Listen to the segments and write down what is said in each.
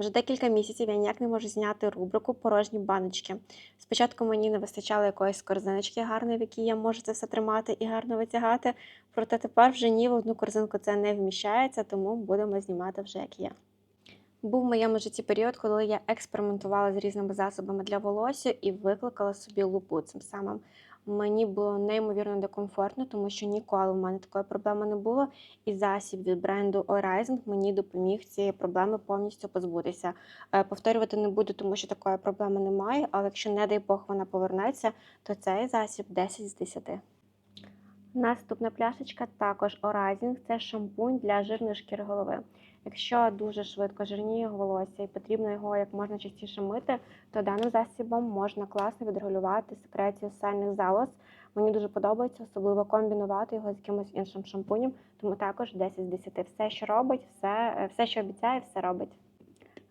Вже декілька місяців я ніяк не можу зняти рубрику порожні баночки. Спочатку мені не вистачало якоїсь корзиночки гарної, в якій я можу це все тримати і гарно витягати. Проте тепер вже ні в одну корзинку це не вміщається, тому будемо знімати вже як є. Був в моєму житті період, коли я експериментувала з різними засобами для волосся і викликала собі лупу цим самим. Мені було неймовірно некомфортно, тому що ніколи в мене такої проблеми не було. І засіб від бренду Horizon мені допоміг цієї проблеми повністю позбутися. Е, Повторювати не буду, тому що такої проблеми немає. Але якщо, не дай Бог, вона повернеться, то цей засіб 10 з 10. Наступна пляшечка також Оразінг. Це шампунь для жирної шкіри голови. Якщо дуже швидко жирніє волосся і потрібно його як можна частіше мити, то даним засобом можна класно відрегулювати секрецію сальних залоз. Мені дуже подобається, особливо комбінувати його з якимось іншим шампунем, тому також 10 з 10. Все, що робить, все, все що обіцяє, все робить.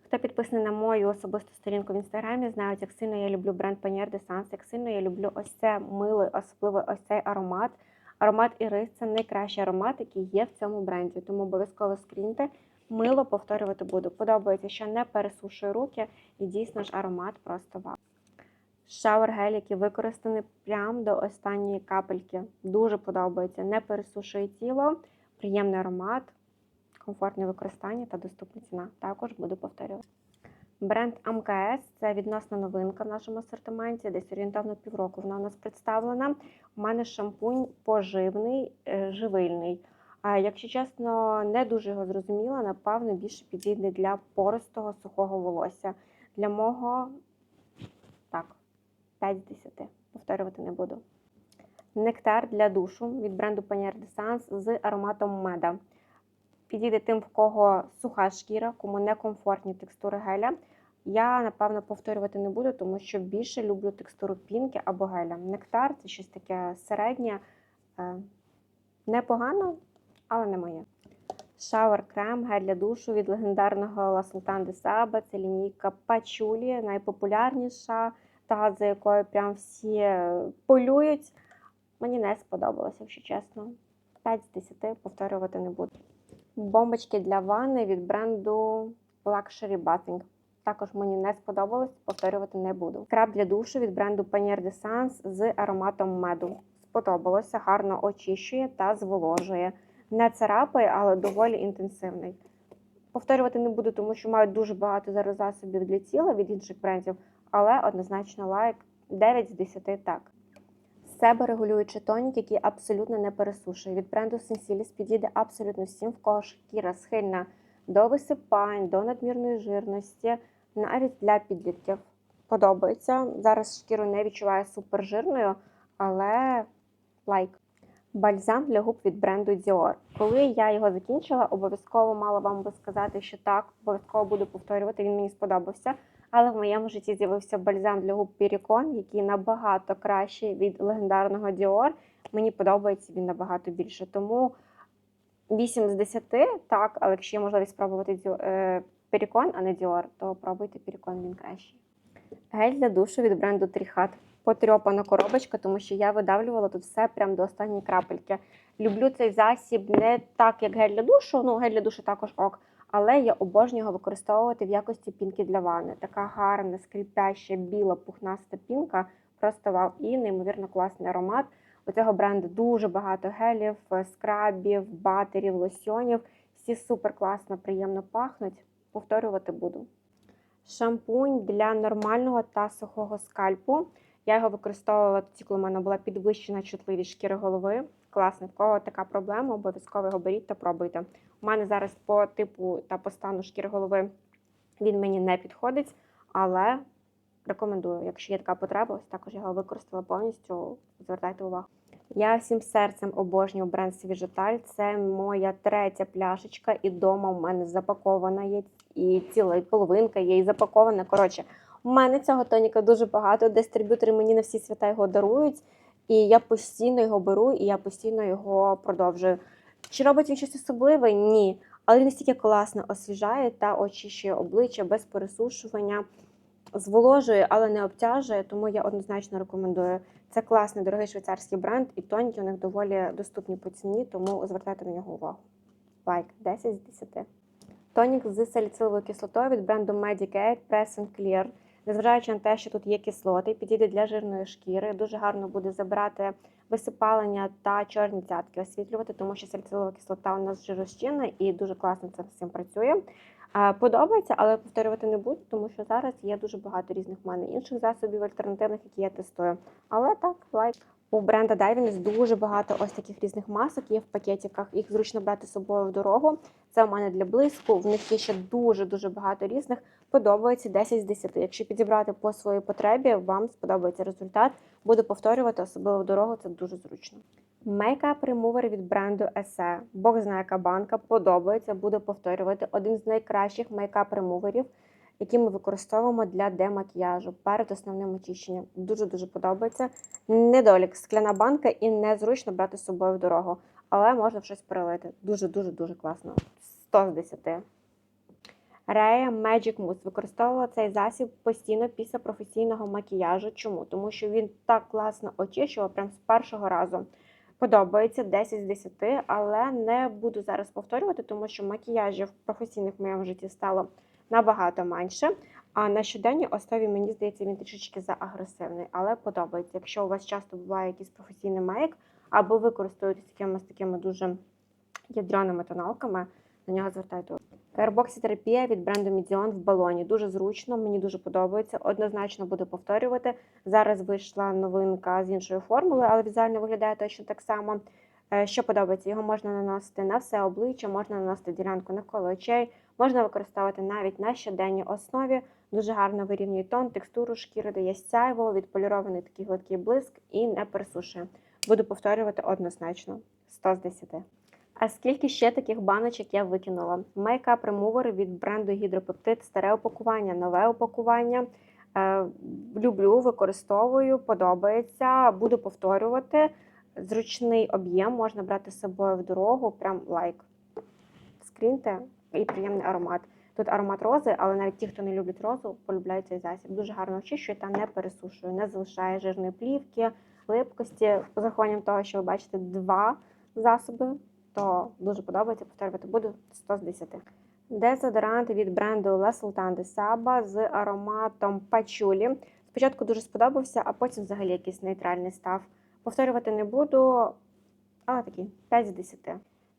Хто підписаний на мою особисту сторінку в інстаграмі, знають, як сильно я люблю бренд Panier de Sans, як сильно я люблю ось це милий, особливо ось цей аромат. Аромат Ірис це найкращий аромат, який є в цьому бренді. Тому обов'язково скріньте. Мило повторювати буду. Подобається, що не пересушує руки, і дійсно ж аромат просто вау. Шауер гель, який використаний прямо до останньої капельки. Дуже подобається. Не пересушує тіло, приємний аромат, комфортне використання та доступна ціна. Також буду повторювати. Бренд АМКС це відносна новинка в нашому асортименті. Десь орієнтовно півроку вона у нас представлена. У мене шампунь поживний, е, живильний. А якщо чесно, не дуже його зрозуміла, напевно, більше підійде для пористого сухого волосся. Для мого так, 5 з 10. Повторювати не буду. Нектар для душу від бренду Panier de Sans з ароматом меда. Підійде тим, в кого суха шкіра, кому некомфортні текстури геля. Я, напевно, повторювати не буду, тому що більше люблю текстуру пінки або геля. Нектар це щось таке середнє, е, непогано, але не моє. Шауер крем, гель для душу від легендарного La Sultan de Saba. Це лінійка Пачулі, найпопулярніша, та за якою прям всі е, полюють. Мені не сподобалося, якщо чесно. 5 з 10 повторювати не буду. Бомбочки для ванни від бренду Luxury Bathing. Також мені не сподобалось, повторювати не буду. Скраб для душу від бренду Panier de Sans з ароматом меду. Сподобалося, гарно очищує та зволожує. Не царапає, але доволі інтенсивний. Повторювати не буду, тому що маю дуже багато зараз засобів для тіла від інших брендів, але однозначно лайк 9 з 10 так. Себе регулюючий тонік, який абсолютно не пересушує. Від бренду Sensilis підійде абсолютно всім, в кого шкіра схильна до висипань, до надмірної жирності, навіть для підлітків. Подобається. Зараз шкіру не відчуваю супержирною, але лайк. Бальзам для губ від бренду Dior. Коли я його закінчила, обов'язково мала вам би сказати, що так, обов'язково буду повторювати, він мені сподобався. Але в моєму житті з'явився бальзам для губ Pірікон, який набагато кращий від легендарного Dior. Мені подобається він набагато більше. Тому 8 з 10, так, але якщо є можливість спробувати Pірікон, а не Dior, то пробуйте Pірікон, він кращий. Гель для душу від бренду Тріхат. Потрьопана коробочка, тому що я видавлювала тут все прямо до останньої крапельки. Люблю цей засіб не так, як гель для душу. Ну, гель для душу також ок. Але я обожнюю його використовувати в якості пінки для ванни. Така гарна, скріпяща, біла, пухнаста пінка. Просто вау. І неймовірно класний аромат. У цього бренду дуже багато гелів, скрабів, батерів, лосьонів. Всі супер класно, приємно пахнуть. Повторювати буду. Шампунь для нормального та сухого скальпу. Я його використовувала тоді, коли в мене була підвищена чутливість шкіри голови. Класний, в кого така проблема, обов'язково його беріть та пробуйте. У мене зараз по типу та по стану шкіри голови він мені не підходить, але рекомендую, якщо є така потреба, ось також я його використала повністю. Звертайте увагу. Я всім серцем обожнюю бренд Свіжеталь. Це моя третя пляшечка, і вдома в мене запакована є і ціла половинка є і запакована. Коротше, у мене цього тоніка дуже багато. Дистриб'ютори мені на всі свята його дарують, і я постійно його беру, і я постійно його продовжую. Чи робить він щось особливе? Ні. Але він настільки класно освіжає та очищує обличчя без пересушування, зволожує, але не обтяжує, тому я однозначно рекомендую. Це класний дорогий швейцарський бренд, і тоніки у них доволі доступні по ціні, тому звертайте на нього увагу. Лайк 10 з 10. Тонік з саліциловою кислотою від бренду Medicare Press and Clear. Незважаючи на те, що тут є кислоти, підійде для жирної шкіри. Дуже гарно буде забрати висипалення та чорні цятки освітлювати, тому що саліцилова кислота у нас жирозчинна і дуже класно це цим працює. Подобається, але повторювати не буду, тому що зараз є дуже багато різних в мене інших засобів альтернативних, які я тестую. Але так, лайк. У бренда Divines дуже багато ось таких різних масок є в пакетиках. Їх зручно брати з собою в дорогу. Це у мене для блиску. В них є ще дуже дуже багато різних. Подобається 10 з 10. Якщо підібрати по своїй потребі, вам сподобається результат. Буду повторювати, особливо дорогу. Це дуже зручно. Мейкап ремувер від бренду Есе. Бог знає, яка банка подобається. Буду повторювати один з найкращих мейкап ремуверів, які ми використовуємо для демакіяжу перед основним очищенням. Дуже дуже подобається. Недолік, скляна банка і незручно брати з собою в дорогу, але можна щось перелити. Дуже дуже дуже класно. 100 з 10. Рея Magic Mousse використовувала цей засіб постійно після професійного макіяжу. Чому? Тому що він так класно очищував прям з першого разу. Подобається 10 з 10, але не буду зараз повторювати, тому що макіяжів професійних в моєму житті стало набагато менше. А на щоденній основі, мені здається, він трішечки заагресивний, але подобається. Якщо у вас часто буває якийсь професійний мейк, або ви користуєтесь якимись такими дуже ядреними тоналками, на нього звертайте увагу. Карбоксітерапія від бренду Medion в балоні. Дуже зручно, мені дуже подобається. Однозначно буду повторювати. Зараз вийшла новинка з іншою формулою, але візуально виглядає точно так само. Е, Що подобається, його можна наносити на все обличчя, можна наносити ділянку навколо очей, можна використовувати навіть на щоденній основі. Дуже гарно вирівнює тон, текстуру шкіри дає сяйво, відполірований такий гладкий блиск і не пересушує. Буду повторювати однозначно 100 з 10. А скільки ще таких баночок я викинула? Мейкап ремувер від бренду Гідропептид, старе упакування, нове упакування. Е, люблю, використовую, подобається. Буду повторювати. Зручний об'єм можна брати з собою в дорогу. Прям лайк. Скріньте і приємний аромат. Тут аромат рози, але навіть ті, хто не люблять розу, полюбляють цей засіб. Дуже гарно очищує та не пересушує, не залишає жирної плівки, липкості. З того, що ви бачите два засоби, то дуже подобається. Повторювати буду 100 з 10. Дезодорант від бренду La Sultan de Saba з ароматом пачулі. Спочатку дуже сподобався, а потім взагалі якийсь нейтральний став. Повторювати не буду, але такий 5 з 10.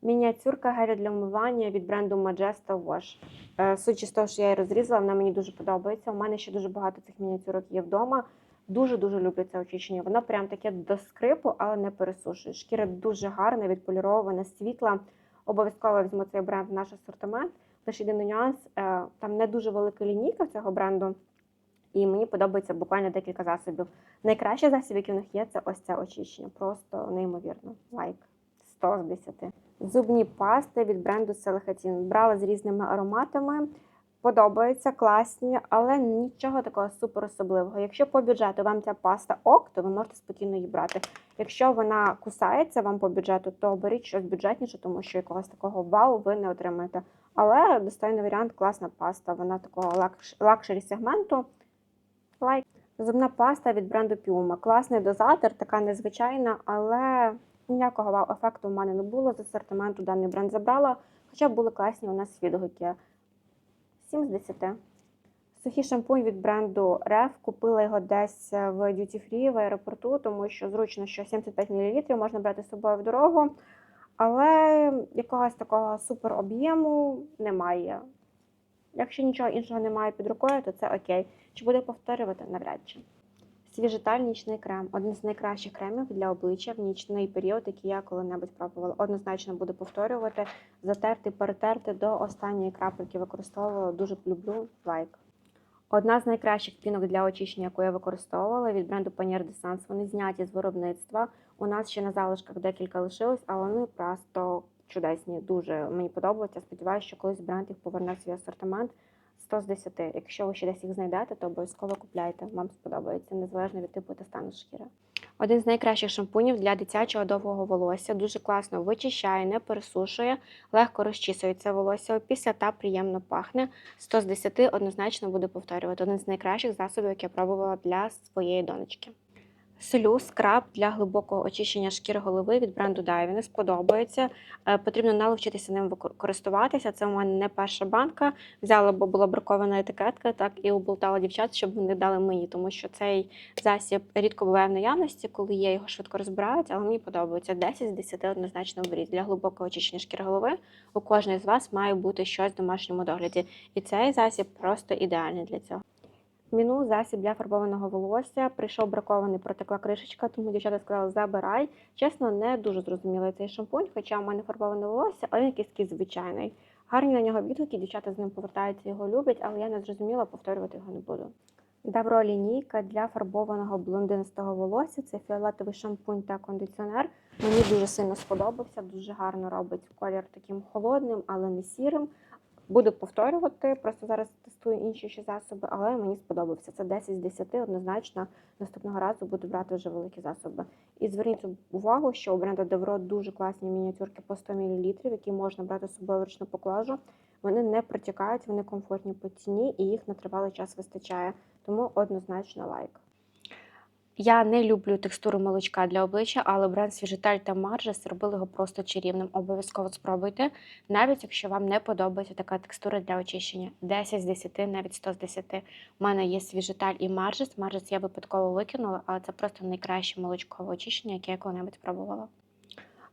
Мініатюрка гелю для вмивання від бренду Majesta Wash. Е, Судячи з того, що я її розрізала, вона мені дуже подобається. У мене ще дуже багато цих мініатюрок є вдома. Дуже-дуже люблю це очищення. Воно прям таке до скрипу, але не пересушує. Шкіра дуже гарна, відполірована, світла. Обов'язково візьму цей бренд в наш асортимент. Лише єдиний нюанс, е, там не дуже велика лінійка цього бренду, і мені подобається буквально декілька засобів. Найкращий засіб, який в них є, це ось це очищення. Просто неймовірно. Лайк. 100 з 10. Зубні пасти від бренду Селехатін. Брала з різними ароматами. Подобаються, класні, але нічого такого супер особливого. Якщо по бюджету вам ця паста ок, то ви можете спокійно її брати. Якщо вона кусається вам по бюджету, то беріть щось бюджетніше, тому що якогось такого вау ви не отримаєте. Але достойний варіант класна паста. Вона такого лакш- лакшері сегменту. Лайк. Зубна паста від бренду Puma. Класний дозатор, така незвичайна, але ніякого вау-ефекту в мене не було. З асортименту даний бренд забрала, хоча були класні у нас відгуки. 7 з 10. Сухий шампунь від бренду Ref. Купила його десь в Duty Free в аеропорту, тому що зручно, що 75 мл можна брати з собою в дорогу. Але якогось такого супероб'єму немає. Якщо нічого іншого немає під рукою, то це окей. Чи буде повторювати? Навряд чи. Свіжеталь нічний крем. Один з найкращих кремів для обличчя в нічний період, який я коли-небудь пробувала. Однозначно буду повторювати, затерти, перетерти до останньої крапельки використовувала. Дуже люблю лайк. Одна з найкращих пінок для очищення, яку я використовувала від бренду Panier de Sans. Вони зняті з виробництва. У нас ще на залишках декілька лишилось, але вони просто чудесні. Дуже мені подобаються. Сподіваюся, що колись бренд їх поверне в свій асортимент. 100 з 10. Якщо ви ще десь їх знайдете, то обов'язково купляйте. Вам сподобається, незалежно від типу та стану шкіри. Один з найкращих шампунів для дитячого довгого волосся. Дуже класно вичищає, не пересушує, легко розчісується волосся після та приємно пахне. 100 з 10 однозначно буду повторювати. Один з найкращих засобів, які я пробувала для своєї донечки. Солю скраб для глибокого очищення шкіри голови від бренду Divine. Сподобається. Е, Потрібно наловчитися ним користуватися. Це у мене не перша банка. Взяла, бо була бракована етикетка, так і оболтала дівчат, щоб вони дали мені, тому що цей засіб рідко буває в наявності, коли є, його швидко розбирають, але мені подобається 10 з 10 однозначно беріть. Для глибокого очищення шкіри голови у кожної з вас має бути щось в домашньому догляді. І цей засіб просто ідеальний для цього. Міну засіб для фарбованого волосся. Прийшов бракований, протекла кришечка, тому дівчата сказали, забирай. Чесно, не дуже зрозуміла цей шампунь, хоча в мене фарбоване волосся, але він якийсь такий звичайний. Гарні на нього відгуки, дівчата з ним повертаються, його люблять, але я не зрозуміла, повторювати його не буду. Давро лінійка для фарбованого блондинистого волосся. Це фіолетовий шампунь та кондиціонер. Мені дуже сильно сподобався, дуже гарно робить колір таким холодним, але не сірим. Буду повторювати, просто зараз тестую інші ще засоби, але мені сподобався. Це 10 з 10 однозначно. Наступного разу буду брати вже великі засоби. І зверніть увагу, що у бренду Devro дуже класні мініатюрки по 100 мл, які можна брати з собою ручну поклажу. Вони не протікають, вони комфортні по ціні і їх на тривалий час вистачає. Тому однозначно лайк. Я не люблю текстуру молочка для обличчя, але бренд Свіжитель та Маржа зробили його просто чарівним. Обов'язково спробуйте, навіть якщо вам не подобається така текстура для очищення. 10 з 10, навіть 100 з 10. У мене є свіжитель і маржес. Маржес я випадково викинула, але це просто найкраще молочкове очищення, яке я коли-небудь пробувала.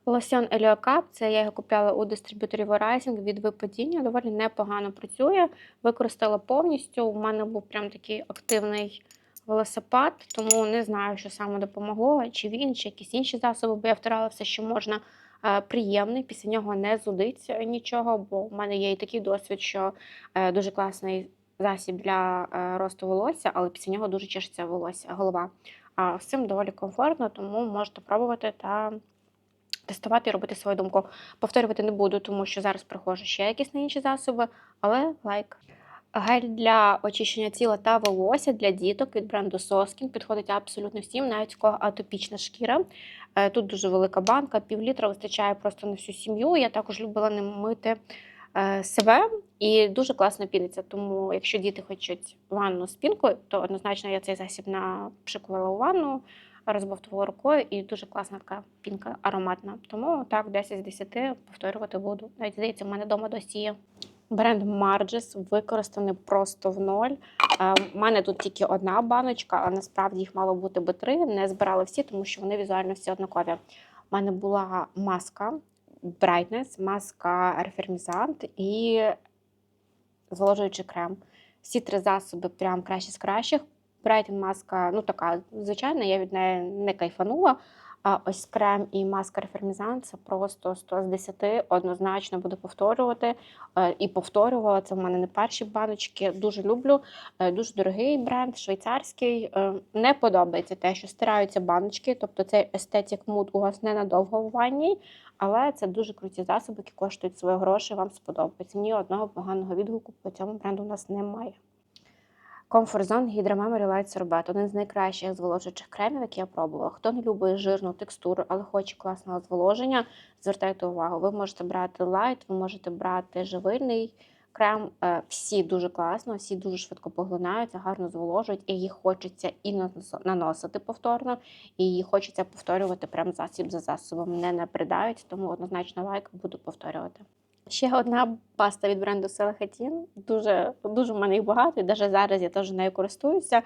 Лосьон Еліокап, це я його купляла у дистриб'юторі Verizon від випадіння. Доволі непогано працює. Використала повністю. У мене був прям такий активний велосипед, тому не знаю, що саме допомогло, чи він, чи якісь інші засоби, бо я втирала все, що можна. Е, Приємний, після нього не зудить нічого, бо в мене є і такий досвід, що е, дуже класний засіб для е, росту волосся, але після нього дуже чешеться волосся, голова. А з цим доволі комфортно, тому можете пробувати та тестувати і робити свою думку. Повторювати не буду, тому що зараз приходжу ще якісь на інші засоби, але лайк. Гель для очищення тіла та волосся для діток від бренду Soskin підходить абсолютно всім, навіть у кого атопічна шкіра. Е, Тут дуже велика банка, пів літра вистачає просто на всю сім'ю. Я також любила ним мити е, себе і дуже класно піниться. Тому, якщо діти хочуть ванну з пінкою, то однозначно я цей засіб напшикувала у ванну, розбовтувала рукою, і дуже класна така пінка ароматна. Тому так, 10 з 10 повторювати буду. Навіть здається, в мене вдома досі є. Бренд Margis використаний просто в ноль. У мене тут тільки одна баночка, а насправді їх мало бути би три. Не збирала всі, тому що вони візуально всі однакові. У мене була маска Brightness, маска Refermizant і зволожуючий крем. Всі три засоби прям кращі з кращих. Брайтон маска, ну така звичайна, я від неї не кайфанула. А ось крем і маска Реформізан це просто 100 з 10, однозначно буду повторювати. Е, І повторювала це в мене не перші баночки. Дуже люблю. Е, Дуже дорогий бренд, швейцарський. Е, Не подобається те, що стираються баночки, тобто цей естетик муд у вас ненадовго в ванні, але це дуже круті засоби, які коштують свої гроші. Вам сподобається. Ні одного поганого відгуку по цьому бренду у нас немає. Comfort Zone Hydra Memory Light Sorbet – один з найкращих зволожуючих кремів, які я пробувала. Хто не любить жирну текстуру, але хоче класного зволоження, звертайте увагу. Ви можете брати лайт, ви можете брати живильний крем. Е, Всі дуже класно, всі дуже швидко поглинаються, гарно зволожують, і їх хочеться і наносити повторно, і їх хочеться повторювати прям засіб за засобом. Не набридають, тому однозначно лайк буду повторювати. Ще одна паста від бренду Селехатін. Дуже, дуже в мене їх багато, і навіть зараз я теж нею користуюся.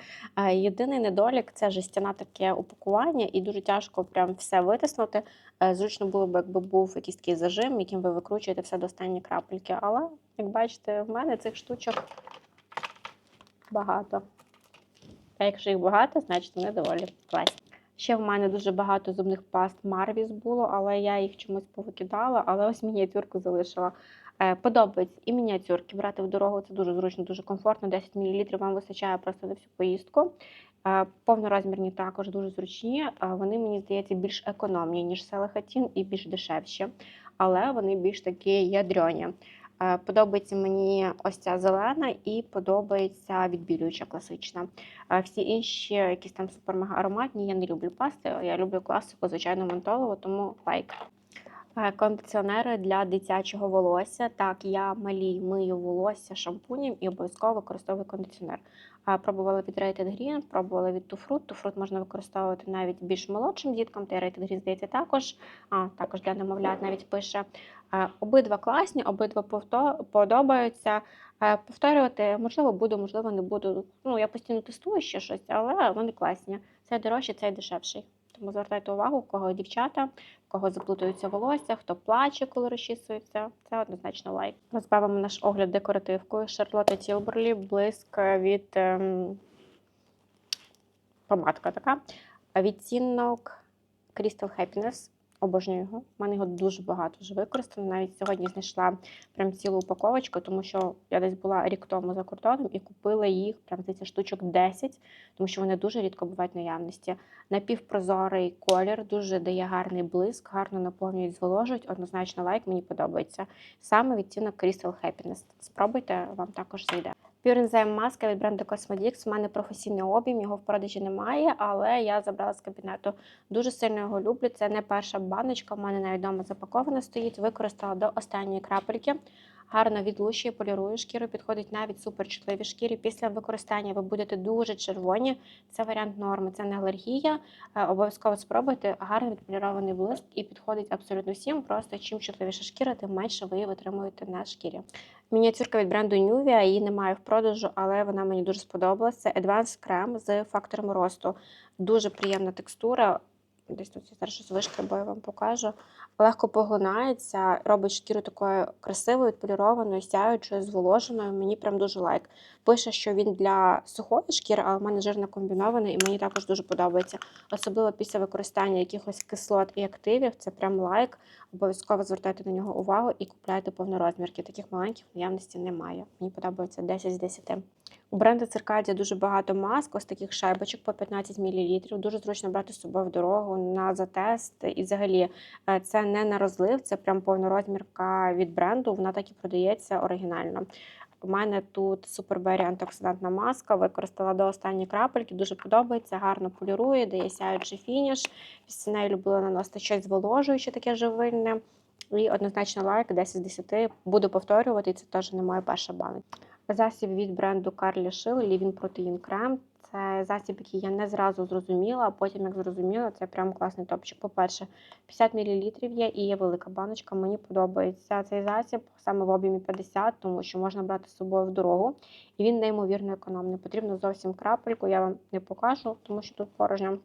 Єдиний недолік це жестяна таке упакування, і дуже тяжко прям все витиснути. Е, Зручно було б, якби був якийсь такий зажим, яким ви викручуєте все до останньої крапельки. Але, як бачите, в мене цих штучок багато. А якщо їх багато, значить вони доволі класні. Ще в мене дуже багато зубних паст Марвіс було, але я їх чомусь повикидала, але ось мініатюрку залишила. Е, Подобається і мініатюрки. Брати в дорогу це дуже зручно, дуже комфортно. 10 мл вам вистачає просто на всю поїздку. Е, Повнорозмірні також дуже зручні. Е, Вони, мені здається, більш економні, ніж Селехатін, і більш дешевші, але вони більш такі ядрьоні. Е, Подобається мені ось ця зелена і подобається відбілююча класична. Всі інші якісь там супер-мега ароматні, я не люблю пасти. Я люблю класику, звичайно, ментолову, тому лайк. Е, Кондиціонери для дитячого волосся. Так, я малій мию волосся шампунем і обов'язково використовую кондиціонер. Пробувала від Rated Green, пробувала від Too Fruit. Too Fruit можна використовувати навіть більш молодшим діткам, та Rated Green, здається, також. А, також для немовлят навіть пише. Е, Обидва класні, обидва подобаються. Е, Повторювати, можливо, буду, можливо, не буду. Ну, я постійно тестую ще щось, але вони класні. Цей дорожчий, цей дешевший. Тому звертайте увагу, у кого дівчата, у кого заплутуються волосся, хто плаче, коли розчісується. Це однозначно лайк. Розбавимо наш огляд декоративкою. Шарлотта Тілберлі, блиск від ем, помадка така. Відцінок Crystal Happiness. Обожнюю його. У мене його дуже багато вже використано. Навіть сьогодні знайшла прям цілу упаковочку, тому що я десь була рік тому за кордоном і купила їх прям здається, штучок 10, тому що вони дуже рідко бувають в наявності. Напівпрозорий колір, дуже дає гарний блиск, гарно наповнюють, зволожують. Однозначно лайк, мені подобається. Саме відтінок Crystal Happiness. Спробуйте, вам також зайде. Enzyme маска від бренду Cosmodix. У мене професійний обім. його в продажі немає, але я забрала з кабінету. Дуже сильно його люблю. Це не перша баночка, у мене навіть вдома запакована стоїть. Використала до останньої крапельки. Гарно відлущує, полірує шкіру, підходить навіть суперчутливій шкірі. Після використання ви будете дуже червоні. Це варіант норми, це не алергія. Е, Обов'язково спробуйте гарно відполірований блиск і підходить абсолютно всім. Просто чим чутливіша шкіра, тим менше ви її витримуєте на шкірі. Мініатюрка від бренду Nuvia, її немає в продажу, але вона мені дуже сподобалася. Це Advanced крем з фактором росту. Дуже приємна текстура. Десь тут я зараз щось вишкребаю, я вам покажу. Легко поглинається, робить шкіру такою красивою, відполірованою, сяючою, зволоженою. Мені прям дуже лайк. Пише, що він для сухої шкіри, але в мене жирно комбінований, і мені також дуже подобається. Особливо після використання якихось кислот і активів. Це прям лайк. Обов'язково звертайте на нього увагу і купляйте повнорозмірки. Таких маленьких наявності немає. Мені подобається 10 з 10. У бренду Циркадія дуже багато маск, ось таких шайбочок по 15 мл. Дуже зручно брати з собою в дорогу на затест. І взагалі е, це не на розлив, це прям повнорозмірка від бренду. Вона так і продається оригінально. У мене тут супербері антиоксидантна маска, використала до останньої крапельки, дуже подобається, гарно полірує, дає сяючий фініш. Після неї любила наносити щось зволожуюче, таке живильне. І однозначно лайк 10 з 10. Буду повторювати, і це теж не моя перша баночка. Засіб від бренду Carly Shill Living Protein Крем. Це засіб, який я не зразу зрозуміла, а потім, як зрозуміла, це прям класний топчик. По-перше, 50 мл є і є велика баночка. Мені подобається цей засіб саме в об'ємі 50, тому що можна брати з собою в дорогу. І він неймовірно економний. Потрібно зовсім крапельку, я вам не покажу, тому що тут порожньо.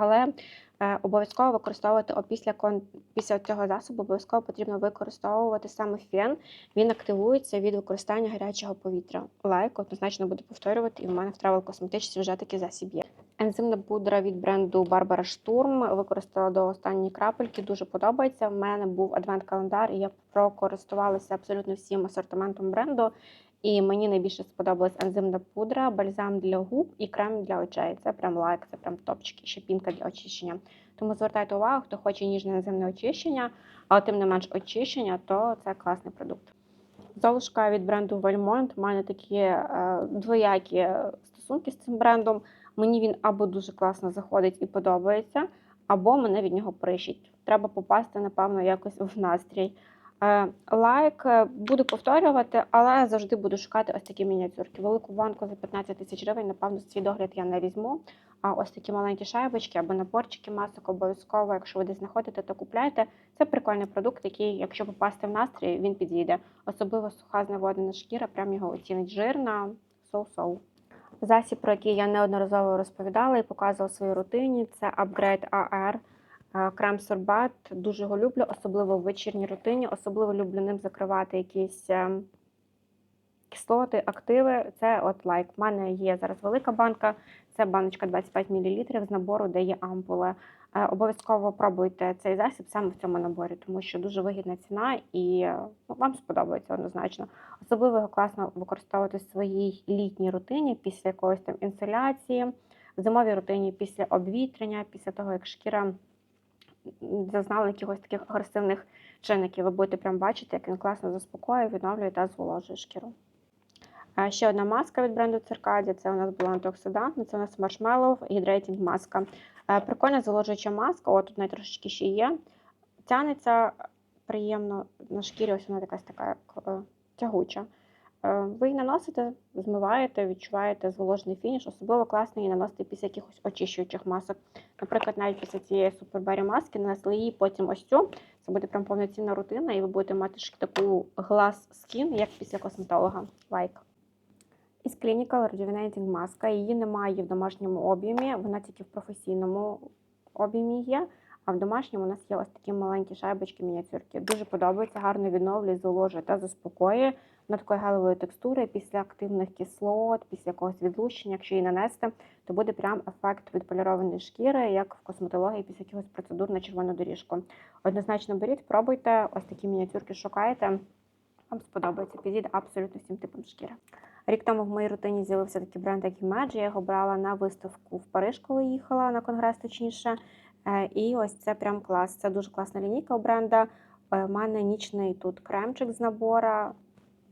Але е, обов'язково використовувати опісля кон... після цього засобу обов'язково потрібно використовувати саме фен. Він активується від використання гарячого повітря. Лайк однозначно буду повторювати, і в мене в Travel Cosmetics вже такий засіб є. Ензимна пудра від бренду Barbara Sturm використала до останньої крапельки. Дуже подобається. У мене був адвент-календар, і я прокористувалася абсолютно всім асортиментом бренду. І мені найбільше сподобалась ензимна пудра, бальзам для губ і крем для очей. Це прям лайк, це прям топчик, і ще пінка для очищення. Тому звертайте увагу, хто хоче ніжне ензимне очищення, але тим не менш очищення, то це класний продукт. Золушка від бренду Valmont. У мене такі е, двоякі стосунки з цим брендом. Мені він або дуже класно заходить і подобається, або мене від нього прищить. Треба попасти, напевно, якось в настрій. Е, Лайк е, буду повторювати, але завжди буду шукати ось такі мініатюрки. Велику банку за 15 тисяч гривень, напевно, свій догляд я не візьму. А ось такі маленькі шайбочки або наборчики масок обов'язково, якщо ви десь знаходите, то купляйте. Це прикольний продукт, який, якщо попасти в настрій, він підійде. Особливо суха зневоднена шкіра, прям його оцінить жирна, соу-соу. Засіб, про який я неодноразово розповідала і показувала в своїй рутині, це Upgrade AR. Крем сорбат, дуже його люблю, особливо в вечірній рутині, особливо люблю ним закривати якісь е, кислоти, активи. Це от лайк. У мене є зараз велика банка, це баночка 25 мл з набору, де є ампули. Е, Обов'язково пробуйте цей засіб саме в цьому наборі, тому що дуже вигідна ціна і е, ну, вам сподобається однозначно. Особливо його класно використовувати в своїй літній рутині після якоїсь там інсоляції, в зимовій рутині після обвітрення, після того, як шкіра зазнали якихось таких агресивних чинників. Ви будете прям бачити, як він класно заспокоює, відновлює та зволожує шкіру. Ще одна маска від бренду Циркаді. Це у нас була антиоксидантна, це у нас маршмеллоу Hydrating маска. Е, Прикольна зволожуюча маска, от тут навіть трошечки ще є. Тянеться приємно на шкірі, ось вона якась така е, тягуча. Е, Ви її наносите, змиваєте, відчуваєте зволожений фініш. Особливо класно її наносити після якихось очищуючих масок. Наприклад, навіть після цієї супербері маски нанесли її, потім ось цю. Це буде прям повноцінна рутина, і ви будете мати таку глаз скін, як після косметолога. Лайк. Із Clinical Rejuvenating маска. Її немає в домашньому об'ємі, вона тільки в професійному об'ємі є. А в домашньому у нас є ось такі маленькі шайбочки мініатюрки. Дуже подобається, гарно відновлює, зволожує та заспокоює. Вона такої гелевої текстури після активних кислот, після якогось відлущення, якщо її нанести, то буде прям ефект відполірованої шкіри, як в косметології після якихось процедур на червону доріжку. Однозначно беріть, пробуйте, ось такі мініатюрки шукайте. Вам сподобається, підійде абсолютно всім типам шкіри. Рік тому в моїй рутині з'явився такий бренд, як Imagine. Я його брала на виставку в Париж, коли їхала на конгрес, точніше. Е, І ось це прям клас. Це дуже класна лінійка у бренда. Е, У мене нічний тут кремчик з набора,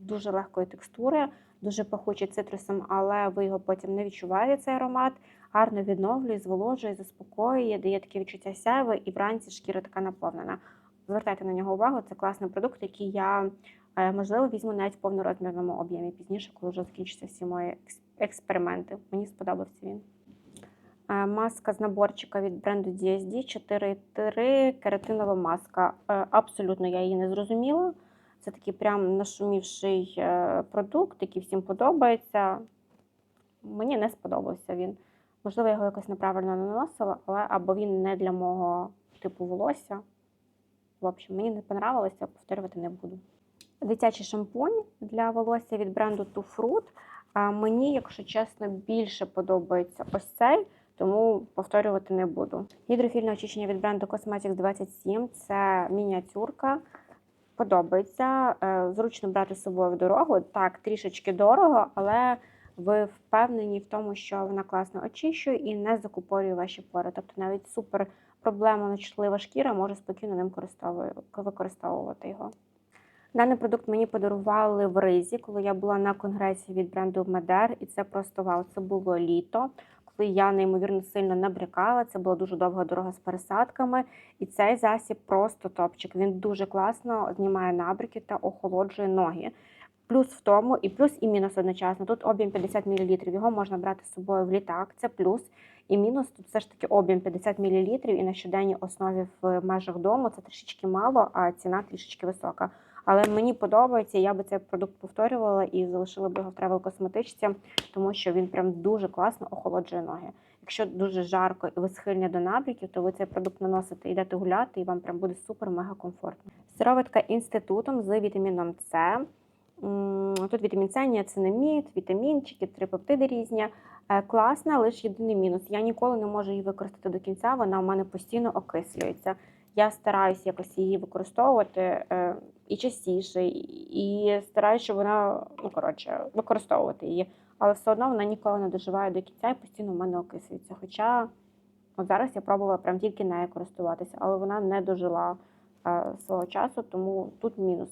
дуже легкої текстури, дуже пахучий цитрусом, але ви його потім не відчуваєте цей аромат. Гарно відновлює, зволожує, заспокоює, дає таке відчуття сяйви, і вранці шкіра така наповнена. Звертайте на нього увагу, це класний продукт, який я е, можливо візьму навіть в повнорозмірному об'ємі пізніше, коли вже закінчаться всі мої експерименти. Мені сподобався він. Е, Маска з наборчика від бренду DSD 4.3 кератинова маска. Е, Абсолютно я її не зрозуміла. Це такий прям нашумівший е, продукт, який всім подобається. Мені не сподобався він. Можливо, я його якось неправильно наносила, але або він не для мого типу волосся. В общем, мені не понравилося, повторювати не буду. Дитячий шампунь для волосся від бренду Two Fruit. Мені, якщо чесно, більше подобається ось цей, тому повторювати не буду. Гідрофільне очищення від бренду Cosmetics 27 це мініатюрка. Подобається. Е, Зручно брати з собою в дорогу. Так, трішечки дорого, але ви впевнені в тому, що вона класно очищує і не закупорює ваші пори. Тобто навіть супер проблемна чутлива шкіра може спокійно ним використовувати його. Даний продукт мені подарували в Ризі, коли я була на конгресі від бренду Медер, і це просто вау. Це було літо, коли я неймовірно сильно набрякала. Це була дуже довга дорога з пересадками. І цей засіб просто топчик. Він дуже класно знімає набряки та охолоджує ноги. Плюс в тому, і плюс, і мінус одночасно. Тут об'єм 50 мл. Його можна брати з собою в літак. Це плюс. І мінус тут все ж таки об'єм 50 мл, і на щоденній основі в межах дому це трішечки мало, а ціна трішечки висока. Але мені подобається, я би цей продукт повторювала і залишила б його в тревел косметичці, тому що він прям дуже класно охолоджує ноги. Якщо дуже жарко і ви схильні до набряків, то ви цей продукт наносите, йдете гуляти, і вам прям буде супер-мега комфортно. Сироватка інститутом з вітаміном С. Тут вітамін С, ніацинамід, вітамінчики, три пептиди різні. Е, Класна, лише єдиний мінус. Я ніколи не можу її використати до кінця, вона у мене постійно окислюється. Я стараюся якось її використовувати е, і частіше, і- і стараюся, щоб вона, ну коротше, використовувати її. Але все одно вона ніколи не доживає до кінця і постійно в мене окислюється. Хоча от зараз я пробувала прям тільки нею користуватися, але вона не дожила е, свого часу, тому тут мінус.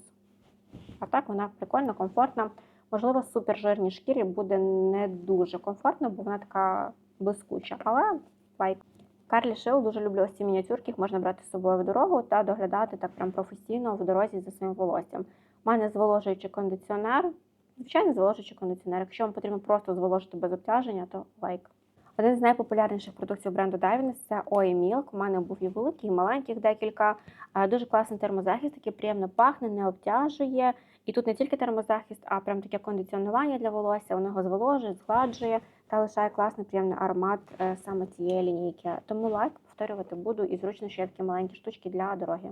А так вона прикольна, комфортна. Можливо, супержирній шкірі буде не дуже комфортно, бо вона така блискуча. Але лайк. Карлі Шил дуже люблю ось ці мініатюрки, їх можна брати з собою в дорогу та доглядати так прям професійно в дорозі за своїм волоссям. У мене зволожуючий кондиціонер. Звичайно, зволожуючий кондиціонер. Якщо вам потрібно просто зволожити без обтяження, то лайк. Один з найпопулярніших продуктів бренду Divines – це OE Milk. У мене був і великий, і маленьких декілька. Е, Дуже класний термозахист, який приємно пахне, не обтяжує. І тут не тільки термозахист, а прям таке кондиціонування для волосся. Воно його зволожує, згладжує та лишає класний приємний аромат е, саме цієї лінійки. Тому лайк повторювати буду і зручно, що є такі маленькі штучки для дороги.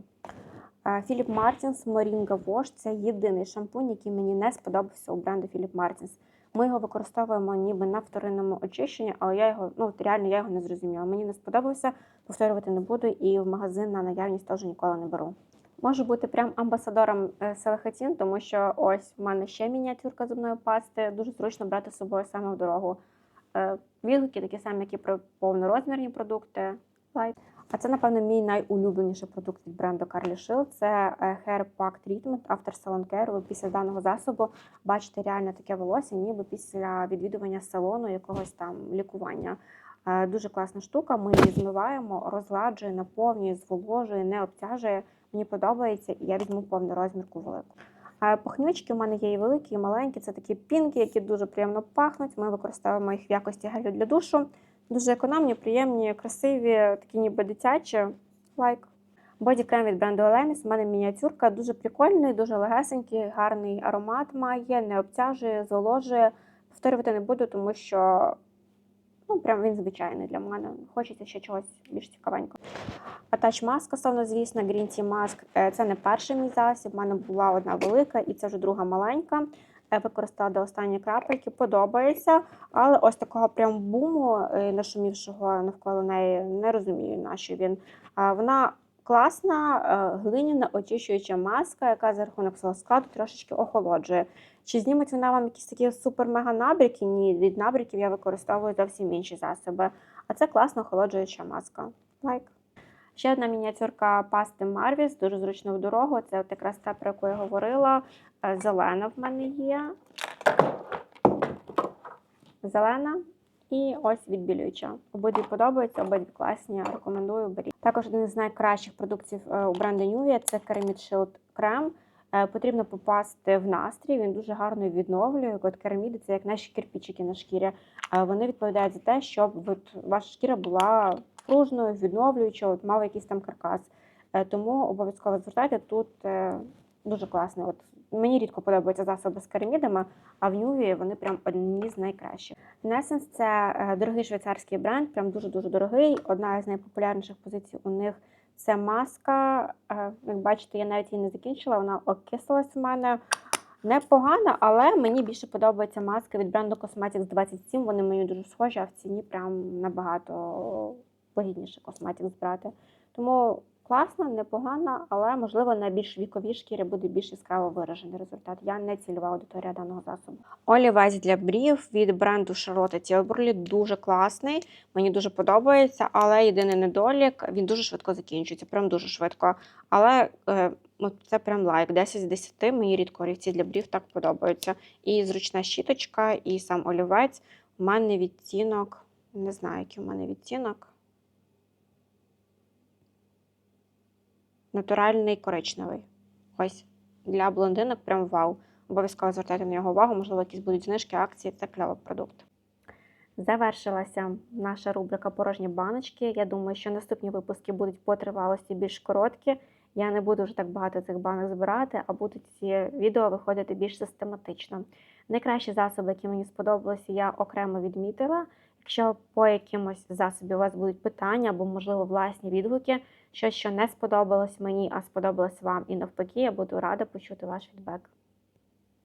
Філіп Мартінс Moringa Wash – це єдиний шампунь, який мені не сподобався у бренду Філіп Мартінс. Ми його використовуємо ніби на вторинному очищенні, але я його, ну реально я його не зрозуміла. Мені не сподобався, повторювати не буду і в магазин на наявність теж ніколи не беру. Можу бути прям амбасадором Селахатін, тому що ось в мене ще мініатюрка зубної пасти. Дуже зручно брати з собою саме в дорогу. Е, Відгуки такі самі, як і про повнорозмірні продукти. Лайк. А це, напевно, мій найулюбленіший продукт від бренду Carly Shield. Це е, Hair Pack Treatment After Salon Care. Ви після даного засобу бачите реально таке волосся, ніби після відвідування салону якогось там лікування. Е, Дуже класна штука. Ми її змиваємо, розгладжує, наповнює, зволожує, не обтяжує. Мені подобається, і я візьму повну розмірку велику. Пахнючки в мене є і великі, і маленькі. Це такі пінки, які дуже приємно пахнуть. Ми використовуємо їх в якості гелю для душу. Дуже економні, приємні, красиві, такі ніби дитячі. Лайк. Боді-крем від бренду Elemis. У мене мініатюрка, дуже прикольний, дуже легесенький, гарний аромат має, не обтяжує, зволожує. Повторювати не буду, тому що ну, прям він звичайний для мене. Хочеться ще чогось більш цікавенького. Атач маска, словно, звісно, Green Tea Mask. Е, Це не перший мій засіб. У мене була одна велика, і це вже друга маленька. Використала до останньої крапельки, подобається. Але ось такого прям буму, е, нашумівшого навколо неї, не розумію, на що він. Вона класна е, глиняна очищуюча маска, яка за рахунок свого складу трошечки охолоджує. Чи зніметь вона вам якісь такі супер-мега набряки? Ні, від набряків я використовую зовсім інші засоби. А це класна охолоджуюча маска. Лайк. Ще одна мініатюрка пасти Marvis, дуже зручно в дорогу. Це от якраз та, про яку я говорила. Е, Зелена в мене є. Зелена. І ось відбілююча. Обидві подобаються, обидві класні. Рекомендую беріть. Також один з найкращих продуктів е, у бренду Nuvia – це Ceramide Shield крем. Е, Потрібно попасти в настрій. Він дуже гарно відновлює. От кераміди це як наші кирпичики на шкірі. Е, Вони відповідають за те, щоб от ваша шкіра була пружною, відновлюючою, от мав якийсь там каркас. Е, Тому обов'язково звертайте тут дуже класно. От мені рідко подобаються засоби з керамідами, а в Нюві вони прям одні з найкращих. Несенс це дорогий швейцарський бренд, прям дуже дуже дорогий. Одна з найпопулярніших позицій у них це маска. Е, Як бачите, я навіть її не закінчила, вона окислилась в мене. Непогана, але мені більше подобається маска від бренду Cosmetics 27. Вони мені дуже схожі, а в ціні прям набагато вигідніше косметик збрати. Тому класна, непогана, але можливо на більш віковій шкірі буде більш яскраво виражений результат. Я не цільова аудиторія даного засобу. Олівець для брів від бренду Charlotte Tilbury дуже класний. Мені дуже подобається, але єдиний недолік він дуже швидко закінчується, прям дуже швидко. Але е, це прям лайк. 10 з 10. Мені рідко олівці для брів так подобаються. І зручна щіточка, і сам олівець. У мене відтінок. Не знаю, який у мене відтінок. Натуральний коричневий. Ось для блондинок прям вау. Обов'язково звертайте на нього увагу, можливо, якісь будуть знижки, акції. Це кльовий продукт. Завершилася наша рубрика Порожні баночки. Я думаю, що наступні випуски будуть по тривалості більш короткі. Я не буду вже так багато цих банок збирати, а будуть ці відео виходити більш систематично. Найкращі засоби, які мені сподобалися, я окремо відмітила. Якщо по якимось засобі у вас будуть питання або, можливо, власні відгуки, щось, що не сподобалось мені, а сподобалось вам і навпаки, я буду рада почути ваш фідбек.